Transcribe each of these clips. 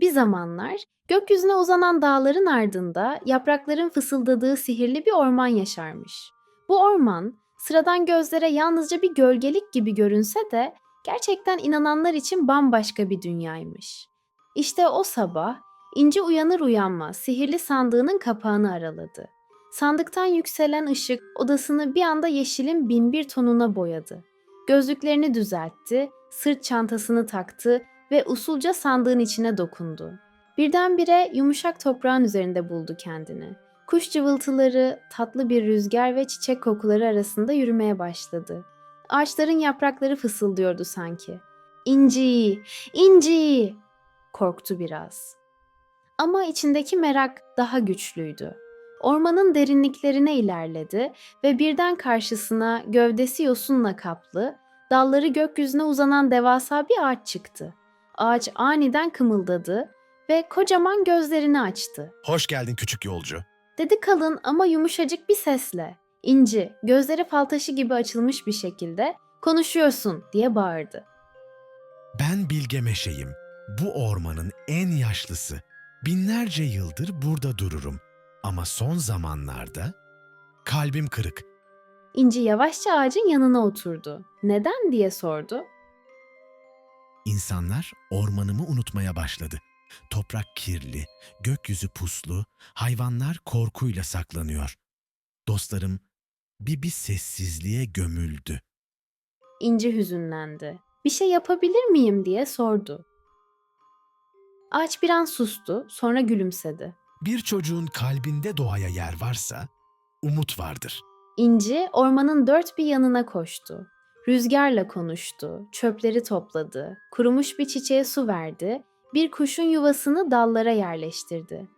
Bir zamanlar gökyüzüne uzanan dağların ardında yaprakların fısıldadığı sihirli bir orman yaşarmış. Bu orman sıradan gözlere yalnızca bir gölgelik gibi görünse de gerçekten inananlar için bambaşka bir dünyaymış. İşte o sabah İnci uyanır uyanmaz sihirli sandığının kapağını araladı. Sandıktan yükselen ışık odasını bir anda yeşilin binbir tonuna boyadı. Gözlüklerini düzeltti, sırt çantasını taktı ve usulca sandığın içine dokundu. Birdenbire yumuşak toprağın üzerinde buldu kendini. Kuş cıvıltıları, tatlı bir rüzgar ve çiçek kokuları arasında yürümeye başladı. Ağaçların yaprakları fısıldıyordu sanki. İnci, inci! Korktu biraz. Ama içindeki merak daha güçlüydü. Ormanın derinliklerine ilerledi ve birden karşısına gövdesi yosunla kaplı, dalları gökyüzüne uzanan devasa bir ağaç çıktı. Ağaç aniden kımıldadı ve kocaman gözlerini açtı. Hoş geldin küçük yolcu. Dedi kalın ama yumuşacık bir sesle. İnci, gözleri fal taşı gibi açılmış bir şekilde konuşuyorsun diye bağırdı. Ben Bilge Meşe'yim. Bu ormanın en yaşlısı. Binlerce yıldır burada dururum. Ama son zamanlarda kalbim kırık. İnci yavaşça ağacın yanına oturdu. Neden diye sordu. İnsanlar ormanımı unutmaya başladı. Toprak kirli, gökyüzü puslu, hayvanlar korkuyla saklanıyor. Dostlarım bir bir sessizliğe gömüldü. İnci hüzünlendi. Bir şey yapabilir miyim diye sordu. Ağaç bir an sustu, sonra gülümsedi. Bir çocuğun kalbinde doğaya yer varsa umut vardır. İnci ormanın dört bir yanına koştu. Rüzgarla konuştu, çöpleri topladı, kurumuş bir çiçeğe su verdi, bir kuşun yuvasını dallara yerleştirdi.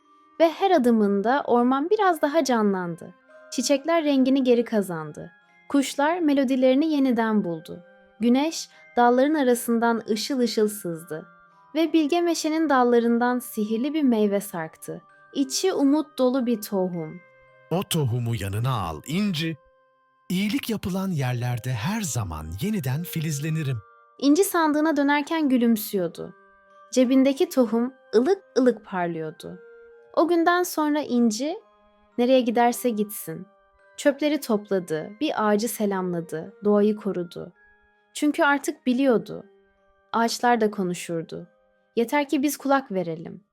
Ve her adımında orman biraz daha canlandı. Çiçekler rengini geri kazandı. Kuşlar melodilerini yeniden buldu. Güneş dalların arasından ışıl ışıl sızdı. Ve bilge meşenin dallarından sihirli bir meyve sarktı. İçi umut dolu bir tohum. O tohumu yanına al inci. İyilik yapılan yerlerde her zaman yeniden filizlenirim. İnci sandığına dönerken gülümsüyordu. Cebindeki tohum ılık ılık parlıyordu. O günden sonra İnci nereye giderse gitsin. Çöpleri topladı, bir ağacı selamladı, doğayı korudu. Çünkü artık biliyordu. Ağaçlar da konuşurdu. Yeter ki biz kulak verelim.